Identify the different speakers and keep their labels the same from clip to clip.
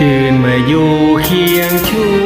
Speaker 1: ชื่นเมื่ออยู่เคียงชู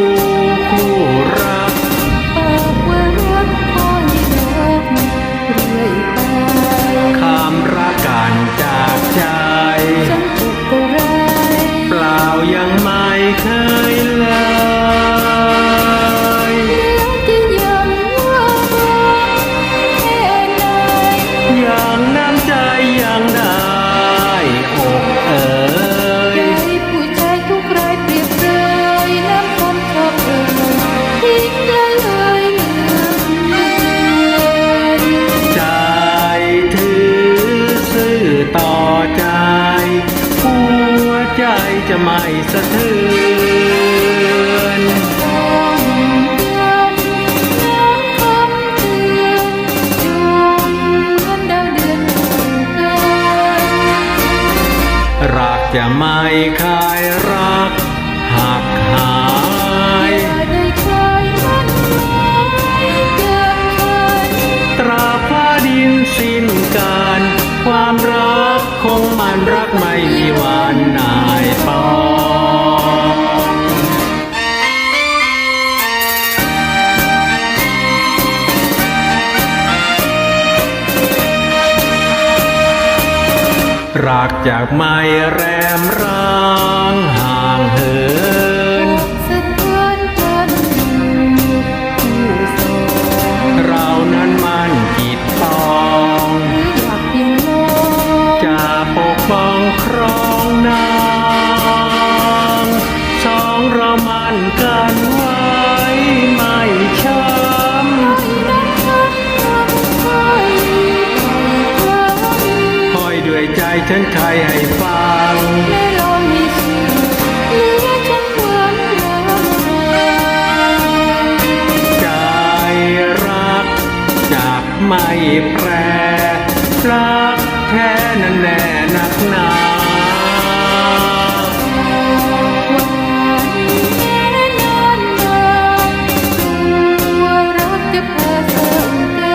Speaker 1: จะ
Speaker 2: ไม่
Speaker 1: สะเทือนรักจะไม่คายรัก รักจากไม่แรมร้างห่างเหิน
Speaker 2: สะเทือนกันผู้สอง
Speaker 1: เรานั้นมันจิตปอง
Speaker 2: หรืออยากเพียงลอง
Speaker 1: จะปกป้องครองนา อยด้วยใจฉันใครให้ฟัง
Speaker 2: ไม่ลองให้ชื่อเหลือฉันเหมือนรัก
Speaker 1: ใจรักจากไม่แปรรักแท้นั้นแน่นักหนา
Speaker 2: หวานแม้นานนานตัวรักจะแพ้เสื่อมเกิ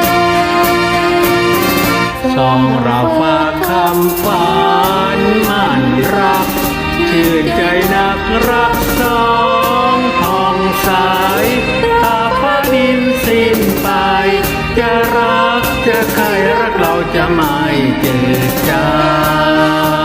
Speaker 2: น
Speaker 1: สองเราฝา กคำฝันมันรัก ชื่นใจนักรักสองทองใสตาฟ้าดินสิ้นไป จะรักจะใครรักเราจะไม่เจ็บใจ